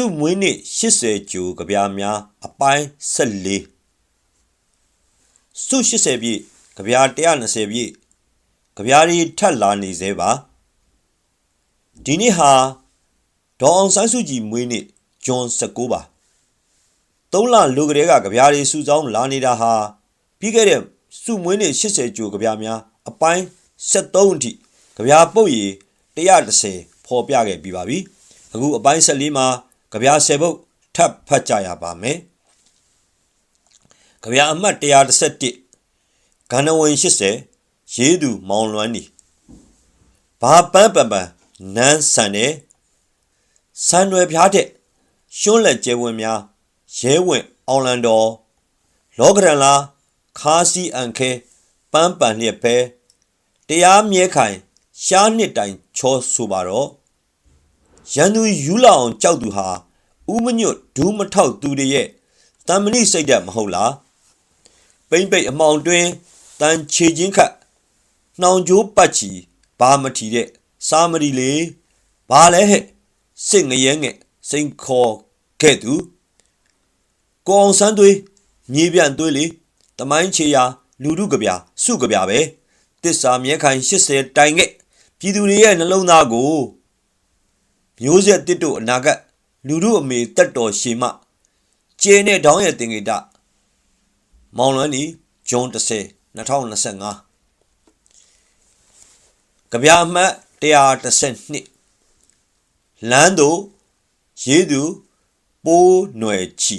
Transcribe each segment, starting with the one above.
စုမွေးနေ့80ကျိုကြပြားများအပိုင်း14စု80ပြည့်ကြပြား120ပြည့်ကြပြားတွေထပ်လာနေသေးပါဒီနေ့ဟာဒေါ်အောင်ဆန်းစုကြည်မွေးနေ့ဂျွန်19ပါသုံးလလူကလေးကကြပြားတွေစုဆောင်းလာနေတာဟာပြီးခဲ့တဲ့စုမွေးနေ့80ကျိုကြပြားများအပိုင်း73အထိကြပြားပုတ်ရည်130ဖော်ပြခဲ့ပြီးပါပြီအခုအပိုင်း14မှာ ကြပြား10ပုတ်ထပ်ဖတ်ကြရပါမယ်ကြပြားအမှတ်131ဂန္ဓဝင်80ရေးသူမောင်လွမ်းနီဘာပန်းပန်ပန်နန်းဆန်တဲ့ဆန်ရွယ်ဖျားတဲ့ရှွန်းလက်ကျဲဝင်များရဲဝင်အောင်လန်တော်လောကရန်လာခါစီအန်ခဲပန်းပန်လျက်ပဲတရားမြဲခိုင်ရှားနှစ်တိုင်ချောဆိုပါတော့ ရန်သူယူလာအောင်ကြောက်သူဟာဥမညွတ်ဒူးမထောက်သူတွေရဲ့တမဏိစိတ်ဓာတ်မဟုတ်လားပိမ့်ပိတ်အမောင်တွင်တန်ချေချင်းခတ်နှောင်ကြိုးပတ်ချီဘာမထီတဲ့စာမရီလေဘာလဲဟဲ့စိတ်ငရဲငဲ့စိန်ခေါ်ခဲ့သူကိုအောင်ဆန်းသွေးမြေပြန့်သွေးလေတမိုင်းချေရာလူထုကြပြစုကြပြပဲတစ္ဆာမြဲခိုင်80တိုင်ခဲ့ပြည်သူတွေရဲ့နှလုံးသားကို မျိုးဆက်တစ်တို့အနာဂတ်လူထုအမေတက်တော်ရှေမကျင်းတဲ့ဒေါင်းရဲ့တင်ဂေတမောင်လွန်းနီဂျွန်30 2025ကြပြအမှတ်132လမ်းတို့ရေးသူပိုးຫນွယ်ချီ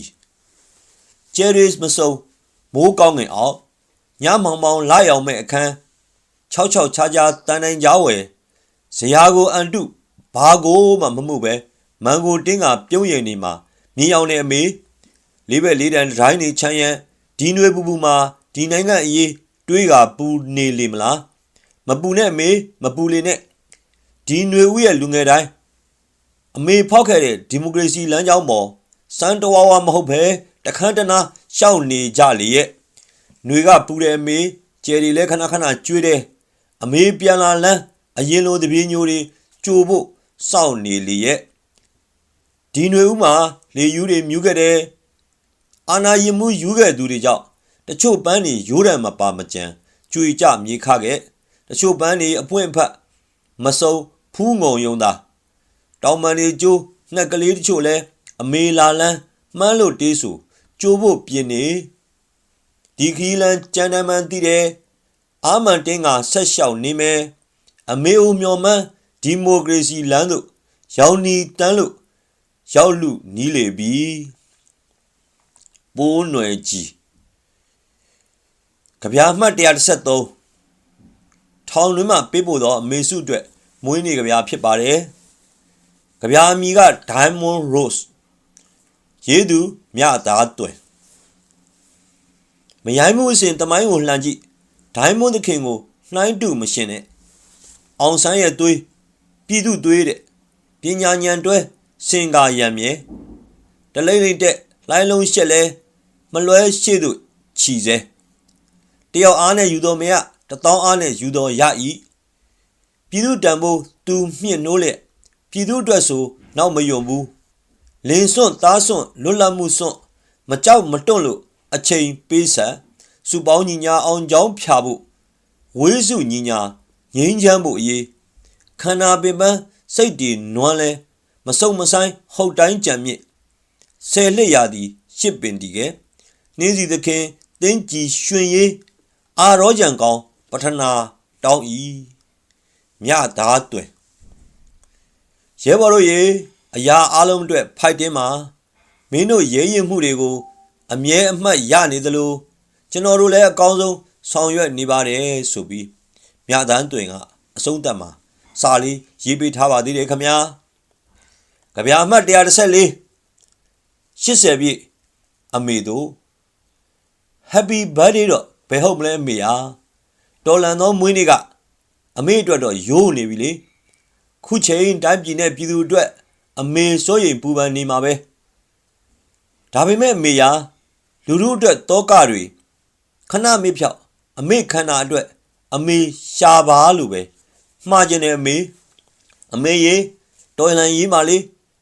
ဂျယ်ရစ်မစုံမိုးကောင်းငင်အောင်ညမောင်မောင်လာရောက်မဲ့အခန်း66ချာချာတန်တိုင်းကြားဝယ်ဇရာကိုအန်တု ဘာကိုမှမမှုပဲမန်ကိုတင်းကပြုံးရင်နေမှာမြေအောင်နဲ့အမေလေးဘက်လေးတန်းဒိုင်းနေချမ်းရန်ဒီနွေပူပူမှာဒီနိုင်ငံအရေးတွေးကပူနေလေမလားမပူနဲ့အမေမပူလေနဲ့ဒီနွေဦးရဲ့လူငယ်တိုင်းအမေဖောက်ခဲ့တဲ့ဒီမိုကရေစီလမ်းကြောင်းပေါ်စမ်းတဝါဝါမဟုတ်ပဲတခန်းတနာရှောက်နေကြလေရဲ့ຫນွေကပူတယ်အမေကျယ်ရီလဲခဏခဏကျွေးတယ်အမေပြန်လာလန်းအရင်လိုတပြေးညိုတွေကြိုဖို့ စောင့်နေလေရဲ့ဒီຫນွေဦးမှာလေယူတွေမြူးခဲ့တယ်အာနာရင်မှုယူခဲ့သူတွေကြောင့်တချို့ပန်းတွေရိုးရံမပါမကြံကြွေကြမြေခခဲ့တချို့ပန်းတွေအပွင့်ဖက်မစုံဖူးငုံယုံတာတောင်ပန်တွေကျိုးနှက်ကလေးတချို့လဲအမေလာလန်းမှန်းလို့တေးဆိုကျိုးဖို့ပြင်းနေဒီခီလန်ကြမ်းတမ်းမှန်တည်တယ်အာမန်တင်းကဆက်လျှောက်နေမယ်အမေအိုမျော်မှန်း ဒီမိုကရေစီလမ်းသို့ရောင်နီတန်းလို့ရောက်လူနီးလေပြီပိုးနွယ်ကြီးကြပြားမှတ်133ထောင်တွင်မှပေးပို့သောအမေစုအတွက်မွေးနေ့ကြပြားဖြစ်ပါတယ်ကြပြားအမီက Diamond Rose ရေးသူမြသားတွင်မရိုင်းမှုအစဉ်တမိုင်းကိုလှန်ကြည့်ဒိုင်းမွန်းသခင်ကိုနှိုင်းတူမရှင်နဲ့အောင်ဆန်းရဲ့သွေး ပြည်သူသွေးတဲ့ပညာဉာဏ်တွဲစင်ကာရံမြဲတလိမ့်လိမ့်တဲ့လိုင်းလုံးရှက်လဲမလွဲရှေ့သို့ခြီစဲတယောက်အားနဲ့ယူတော်မရတသောအားနဲ့ယူတော်ရဤပြည်သူတံပိုးသူမြင့်နိုးလက်ပြည်သူအတွက်ဆိုနောက်မယုံဘူးလင်းစွန့်သားစွန့်လွတ်လပ်မှုစွန့်မကြောက်မတွန့်လို့အချိန်ပေးဆန်စုပေါင်းညီညာအောင်ကြောင်းဖြာဖို့ဝေးစုညီညာငိမ့်ချမ်းဖို့အရေး ခန္ဓာပင်ပန်းစိတ်တည်နွမ်းလဲမစုံမဆိုင်ဟုတ်တိုင်းကြံမြင့်ဆယ်လက်ရာသည်ရှစ်ပင်တည်ကဲနှင်းစီသခင်တင်းကြည်ရွှင်ရေးအာရောကြံကောင်းပထနာတောင်းဤမြသားတွင်ရဲဘော်တို့ရေအရာအလုံးအတွက်ဖိုက်တင်းမှာမင်းတို့ရဲရင်မှုတွေကိုအမြဲအမှတ်ရနေသလိုကျွန်တော်တို့လည်းအကောင်းဆုံးဆောင်ရွက်နေပါတယ်ဆိုပြီးမြသန်းတွင်ကအဆုံးသတ်မှာ စာလေးရေးပေးထားပါသေးတယ်ခမညာကြပြအမှတ်114 80ပြည့်အမေတို့ Happy birthday တော့ဘယ်ဟုတ်မလဲအမေယာတော်လန်သောမွေးနေ့ကအမေအတွက်တော့ရိုးနေပြီလေခုချိန်တိုင်းပြည်နဲ့ပြည်သူအတွက်အမေစိုးရိမ်ပူပန်နေမှာပဲဒါပေမဲ့အမေယာလူတို့အတွက်တောကတွေခဏမေ့ဖြောက်အမေခန္ဓာအတွက်အမေရှာပါလို့ပဲ မှားခြင်းနဲ့အမေအမေရေတော်လန်ရေးပါလေ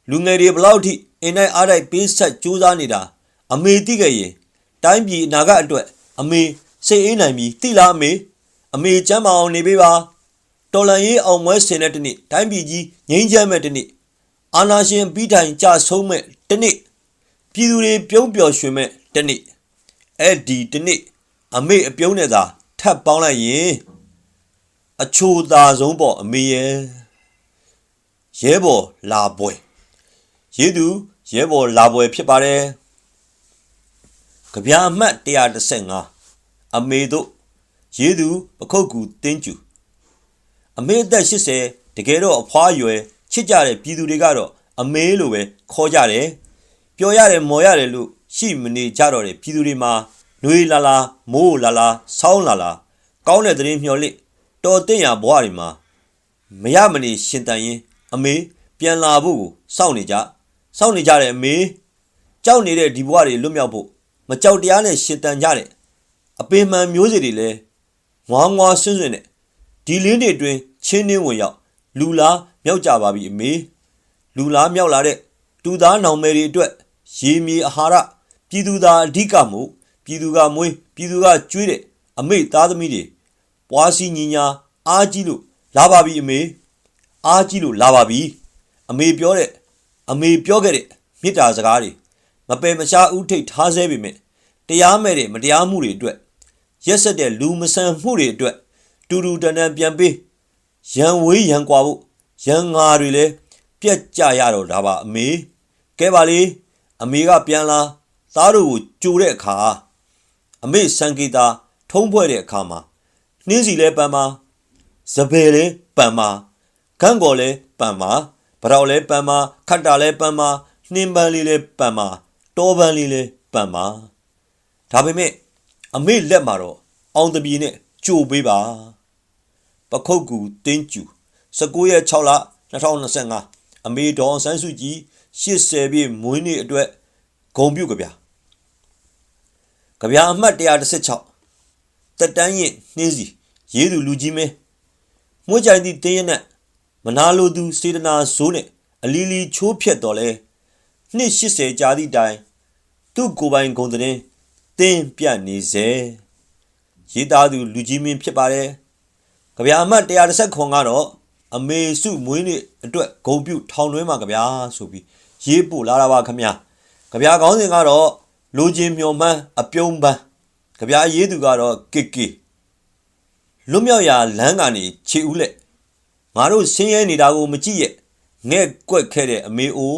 လူငယ်တွေဘလောက်ထိအင်းနိုင်အားတိုက်ပေးဆက်ကြိုးစားနေတာအမေသိခဲ့ရင်တိုင်းပြည်အနာဂတ်အတွက်အမေစိတ်အေးနိုင်ပြီသိလားအမေအမေကျမ်းမာအောင်နေပေးပါတော်လန်ရေးအောင်မွဲဆင်တဲ့တနေ့တိုင်းပြည်ကြီးငြိမ်းချမ်းမဲ့တနေ့အာနာရှင်ပြီးတိုင်ကြဆုံးမဲ့တနေ့ပြည်သူတွေပြုံးပျော်ရွှင်မဲ့တနေ့အဲ့ဒီတနေ့အမေအပြုံးနဲ့သာထပ်ပေါင်းလိုက်ရင် အချိုသာဆုံးပေါ့အမေရဲ့ရဲဘော်လာပွဲရေးသူရဲဘော်လာပွဲဖြစ်ပါတယ်ကြပြအမှတ်135အမေတို့ရေးသူပခုတ်ကူတင်းကျူအမေအသက်80တကယ်တော့အဖွားရွယ်ချစ်ကြတဲ့ပြည်သူတွေကတော့အမေလို့ပဲခေါ်ကြတယ်ပျော်ရတယ်မော်ရတယ်လို့ရှိမနေကြတော့တဲ့ပြည်သူတွေမှာနှွေးလာလာမိုးလာလာဆောင်းလာလာကောင်းတဲ့သတင်းမျှော်လင့် တော်တဲ့ရဘဝတွေမှာမရမနေရှင်တန်ရင်အမေပြန်လာဖို့ကိုစောင့်နေကြစောင့်နေကြတဲ့အမေကြောက်နေတဲ့ဒီဘဝတွေလွတ်မြောက်ဖို့မကြောက်တရားနဲ့ရှင်တန်ကြတဲ့အပင်မှန်မျိုးစေ့တွေလည်းငွားငွားဆွန်းဆွန်းနဲ့ဒီလင်းတွေအတွင်းချင်းနှင်းဝင်ရောက်လူလားမြောက်ကြပါပြီအမေလူလားမြောက်လာတဲ့တူသားနောင်မယ်တွေအတွက်ရေမြေအာဟာရပြည်သူသားအဓိကမို့ပြည်သူကမွေးပြည်သူကကျွေးတဲ့အမေသားသမီးတွေ ပွားစီညီညာအားကြီးလို့လာပါပြီအမေအားကြီးလို့လာပါပြီအမေပြောတဲ့အမေပြောခဲ့တဲ့မေတ္တာစကားတွေမပယ်မရှားဥထိတ်ထားဆဲပေမဲ့တရားမဲ့တဲ့မတရားမှုတွေအတွက်ရက်ဆက်တဲ့လူမဆန်မှုတွေအတွက်တူတူတန်တန်ပြန်ပေးရန်ဝေးရန်ကွာဖို့ရန်ငါတွေလည်းပြက်ကြရတော့ဒါပါအမေကဲပါလေအမေကပြန်လာသားတို့ကိုကြိုတဲ့အခါအမေစံကေတာထုံးဖွဲ့တဲ့အခါမှာ နှင်းစီလဲပန်ပါစပယ်လဲပန်ပါဂန့်ကော်လဲပန်ပါဗရောက်လဲပန်ပါခတ်တာလဲပန်ပါနှင်းပန်းလေးလဲပန်ပါတောပန်းလေးလဲပန်ပါဒါပေမဲ့အမေလက်မှာတော့အောင်တပြေနဲ့ကြိုပေးပါပခုတ်ကူတင်းကျူ19ရက်6လ2025အမေဒေါ်ဆန်းစုကြည်80ပြည့်မွေးနေ့အတွက်ဂုံပြုတ်ကြဗျာကြဗျာအမှတ်116တက်တန်းရင်နှင်းစီ ရေးသူလူကြီးမင်းမွှကြိုင်သည့်တင်းရနဲ့မနာလိုသူစေတနာဇိုးနဲ့အလီလီချိုးဖြက်တော်လဲနှစ်80ကြာသည့်တိုင်သူ့ကိုယ်ပိုင်ဂုံတဲ့တင်းပြနေစေရေးသားသူလူကြီးမင်းဖြစ်ပါတယ်ကြဗျာအမှတ်130ခွန်ကတော့အမေစုမွေးနေ့အတွက်ဂုံပြုတ်ထောင်တွင်းမှာကြဗျာဆိုပြီးရေးပို့လာတာပါခမညာကြဗျာကောင်းစဉ်ကတော့လူချင်းမျော်မှန်းအပြုံးပန်းကြဗျာရေးသူကတော့ကစ်ကီ လွတ်မြောက်ရာလမ်းကနေခြေဦးလက်ငါတို့ဆင်းရဲနေတာကိုမကြည့်ရဲ့ငဲ့ကွက်ခဲ့တဲ့အမေအို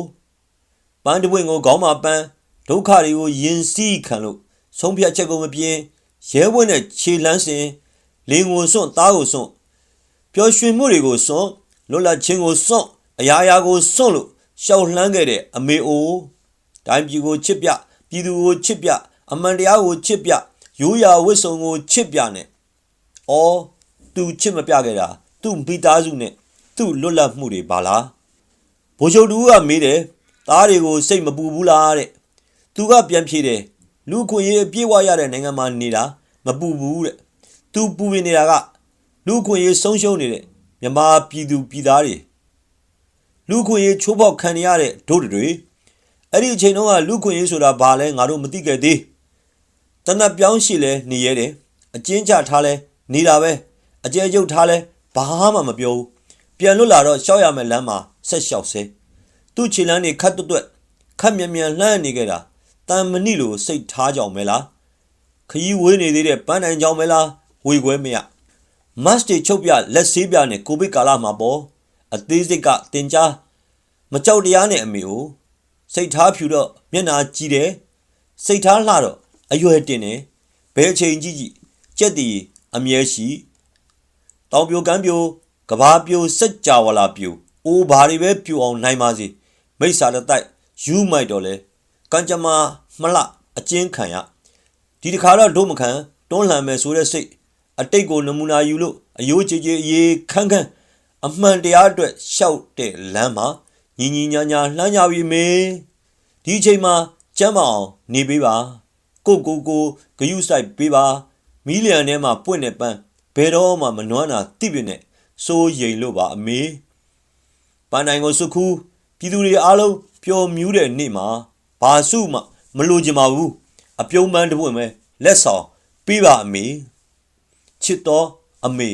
ပန်းတပွင့်ကိုခေါင်းမှာပန်းဒုက္ခတွေကိုယဉ်စီးခံလို့ဆုံးဖြတ်ချက်ကိုမပြင်းရဲဝဲနဲ့ခြေလန်းစင်လင်းကိုစွန့်သားကိုစွန့်ပျော်ရွှင်မှုတွေကိုစွန့်လွတ်လပ်ခြင်းကိုစွန့်အရာရာကိုစွန့်လို့ရှောက်လှမ်းခဲ့တဲ့အမေအိုတိုင်းပြည်ကိုချစ်ပြပြည်သူကိုချစ်ပြအမှန်တရားကိုချစ်ပြရိုးရာဝတ်စုံကိုချစ်ပြနဲ့ အော်သူချစ်မပြခဲ့တာသူ့မိသားစုနဲ့သူ့လွတ်လပ်မှုတွေပါလားဘိုးချုပ်တူကမေးတယ်သားတွေကိုစိတ်မပူဘူးလားတဲ့သူကပြန်ဖြေတယ်လူခွင့်ရေးအပြည့်ဝရတဲ့နိုင်ငံမှာနေတာမပူဘူးတဲ့သူပူပင်နေတာကလူခွင့်ရေးဆုံးရှုံးနေတဲ့မြန်မာပြည်သူပြည်သားတွေလူခွင့်ရေးချိုးဖောက်ခံရတဲ့ဒုတွေအဲ့ဒီအချိန်တုန်းကလူခွင့်ရေးဆိုတာဘာလဲငါတို့မသိခဲ့သေးတနက်ပြောင်းရှိလဲနေရဲတယ်အကျဉ်းချထားလဲ နေတာပဲအကျဲကျုပ်ထားလဲဘာမှမပြောဘူးပြန်လွတ်လာတော့ရှောက်ရမယ်လမ်းမှာဆက်လျှောက်ဆဲသူ့ခြေလမ်းတွေခတ်တွတ်တွတ်ခတ်မြန်မြန်လှမ်းနေကြတာတန်မဏိလိုစိတ်ထားကြောင်မဲလားခရီးဝေးနေသေးတဲ့ပန်းတိုင်ကြောင်မဲလားဝေခွဲမရမတ်တေချုပ်ပြလက်ဆေးပြနဲ့ကိုဗစ်ကာလမှာပေါ့အသေးစိတ်ကတင် जा မကြောက်တရားနဲ့အမေကိုစိတ်ထားဖြူတော့မျက်နာကြည့်တယ်စိတ်ထားလှတော့အရွယ်တင်တယ်ဘယ်အချိန်ကြည့်ကြည့်ကြက်တီ အမြဲရှိတောင်ပြိုကမ်းပြိုကဘာပြိုစက်ကြဝလာပြိုအိုးဘာတွေပဲပြိုအောင်နိုင်ပါစေမိစ္ဆာတတိုက်ယူမိုက်တော့လဲကံကြမ္မာမလှအကျဉ်းခံရဒီတခါတော့ဒုမခံတွန်းလှန်မယ်ဆိုတဲ့စိတ်အတိတ်ကိုနမူနာယူလို့အယိုးကြည်ကြည်အေးခန်းခန်းအမှန်တရားအတွက်ရှောက်တဲ့လမ်းမှာညီညီညာညာလှမ်းကြပြီမေဒီအချိန်မှာကျမ်းမအောင်နေပေးပါကိုကိုကိုဂယုဆိုင်ပေးပါ မီလီယံထဲမှာပွင့်နေပန်းဘယ်တော့မှမနှွမ်းတာတိပြနဲ့စိုးရိမ်လို့ပါအမေပန်းနိုင်ကိုစုခူးပြည်သူတွေအားလုံးပျော်မြူးတဲ့နေ့မှာဘာစုမှမလိုချင်ပါဘူးအပြုံးပန်းတစ်ပွင့်ပဲလက်ဆောင်ပေးပါအမေချစ်တော်အမေ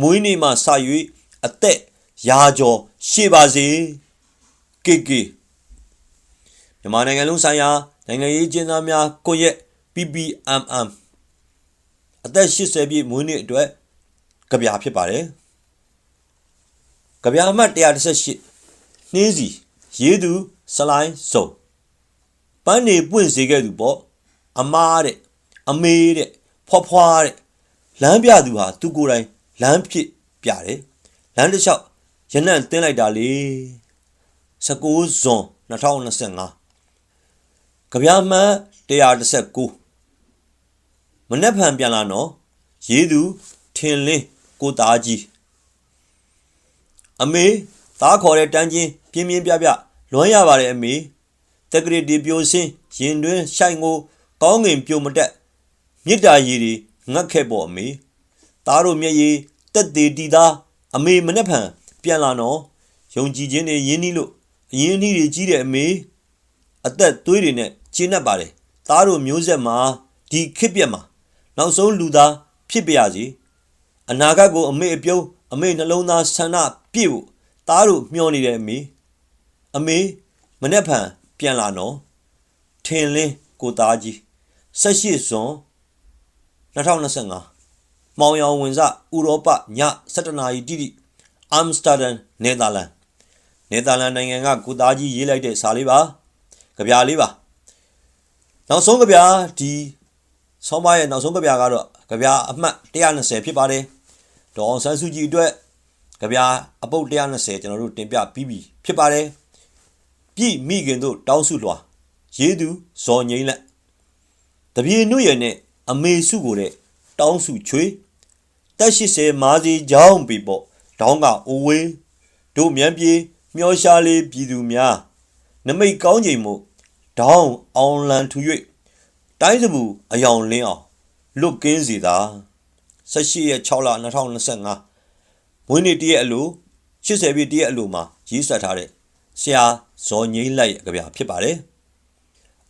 မွေးနေ့မှာစ၍အသက်ရာကျော်ရှေ့ပါစေကေကေမြန်မာနိုင်ငံလုံးဆိုင်ရာနိုင်ငံရေးကျင်းသားများကိုယ့်ရဲ့ PPMM အသက်80ပြည့်မွေးနေ့အတွက်ကြပြဖြစ်ပါတယ်ကြပြအမှတ်118နှင်းစီရေးသူစလိုင်းစုံပန်းနေပွင့်စေခဲ့သူပေါ့အမားတဲ့အမေတဲ့ဖွားဖွားတဲ့လမ်းပြသူဟာသူကိုယ်တိုင်လမ်းဖြစ်ပြတယ်လမ်းတစ်လျှောက်ရနံ့တင်းလိုက်တာလေ19ဇွန်2025ကြပြမှတ်119 မနေ့ဖန်ပြန်လာနော်ရေးသူထင်လင်းကိုသားကြီးအမေသားခေါ်တဲ့တန်းချင်းပြင်းပြင်းပြပြလွမ်းရပါတယ်အမေတက်ကရီဒီပြိုစင်းရင်တွင်းရှိုင်ကိုကောင်းငင်ပြိုမတက်မြစ်တာရည်တွေငတ်ခဲ့ပေါ့အမေသားတို့မျက်ရည်တက်သေးတီသားအမေမနေ့ဖန်ပြန်လာနော်ယုံကြည်ခြင်းတွေရင်းနှီးလို့အရင်နှီးတွေကြီးတဲ့အမေအသက်သွေးတွေနဲ့ကျဉ်တ်ပါတယ်သားတို့မျိုးဆက်မှာဒီခစ်ပြက်မှာ နောက်ဆုံးလူသားဖြစ်ပါရစေအနာဂတ်ကိုအမေအပြုံးအမေနှလုံးသားဆန္ဒပြည့်ဖို့သားတို့မျှော်နေတယ်အမေအမေမနေ့ဖန်ပြန်လာနော်ထင်လင်းကိုသားကြီး18ဇွန်2025မောင်ရောင်ဝင်စဥရောပည17နာရီတိတိအမ်စတာဒန်နယ်သာလန်နယ်သာလန်နိုင်ငံကကိုသားကြီးရေးလိုက်တဲ့စာလေးပါကြပြလေးပါနောက်ဆုံးကြပြဒီ ဆောင်းပါးရဲ့နောက်ဆုံးကြပြကတော့ကြပြအမှတ်120ဖြစ်ပါတယ်ဒေါအောင်ဆန်းစုကြည်အတွက်ကြပြအပုတ်120ကျွန်တော်တို့တင်ပြပြီးပြီဖြစ်ပါတယ်ပြည်မိခင်တို့တောင်းစုလွှာရေးသူဇော်ငိမ့်လက်တပြေနုရနဲ့အမေစုကိုတဲ့တောင်းစုချွေတက်80မာစီချောင်းပြီပေါ့တောင်းကအိုဝေးတို့မြန်ပြေမျောရှာလေးပြည်သူများနမိတ်ကောင်းချိန်မို့ဒေါင်းအောင်လန်ထူ၍ တိုင်းစပူအယောင်လင်းအောင်လွတ်ကင်းစီသာ18ရက်6လ2025မွေးနေ့တည့်ရဲ့အလို80ပြည့်တည့်ရဲ့အလိုမှာရေးဆွဲထားတဲ့ဆရာဇော်ငိမ့်လိုက်ရဲ့ကြပြဖြစ်ပါတယ်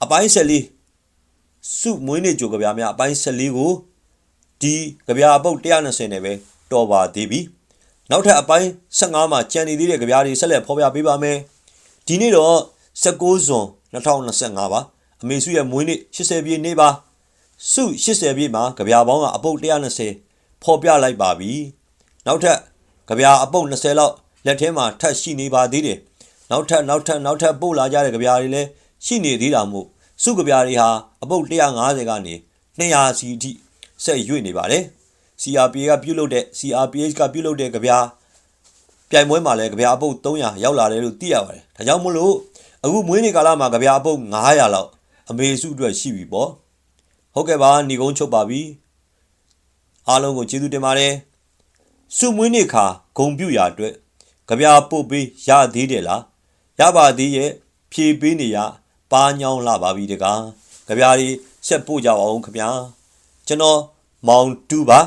အပိုင်း14စုမွေးနေ့ကြိုကြပြများအပိုင်း14ကိုဒီကြပြအပုတ်120နဲ့ပဲတော်ပါသေးပြီနောက်ထပ်အပိုင်း15မှာကြံနေသေးတဲ့ကြပြတွေဆက်လက်ဖော်ပြပေးပါမယ်ဒီနေ့တော့19ဇွန်2025ပါ အမေစုရဲ့မွေးနေ့80ပြည့်နေ့ပါစု80ပြည့်မှာကြပြပေါင်းကအပုတ်120ဖော်ပြလိုက်ပါပြီနောက်ထပ်ကြပြအပုတ်20လောက်လက်ထဲမှာထပ်ရှိနေပါသေးတယ်နောက်ထပ်နောက်ထပ်နောက်ထပ်ပို့လာကြတဲ့ကြပြတွေလည်းရှိနေသေးတာမို့စုကြပြတွေဟာအပုတ်150ကနေ200စီအထိဆက်ရွေ့နေပါတယ် CRPA ကပြုတ်လုပ်တဲ့ CRPH ကပြုတ်လုပ်တဲ့ကြပြပြိုင်ပွဲမှာလည်းကြပြအပုတ်300ရောက်လာတယ်လို့သိရပါတယ်ဒါကြောင့်မို့လို့အခုမွေးနေ့ကာလမှာကြပြအပုတ်900လောက် အမေစုအတွက်ရှိပြီပေါ့ဟုတ်ကဲ့ပါညီကုန်းချုပ်ပါပြီအားလုံးကိုကျေးဇူးတင်ပါတယ်စုမွေးနေ့ခါဂုံပြူရာအတွက်ကြပြပုတ်ပေးရသေးတယ်လားရပါသေးရဲ့ဖြေပေးနေရပါညောင်းလာပါပြီတကားကြပြားကြီးဆက်ပို့ကြအောင်ခင်ဗျာကျွန်တော်မောင်တူပါ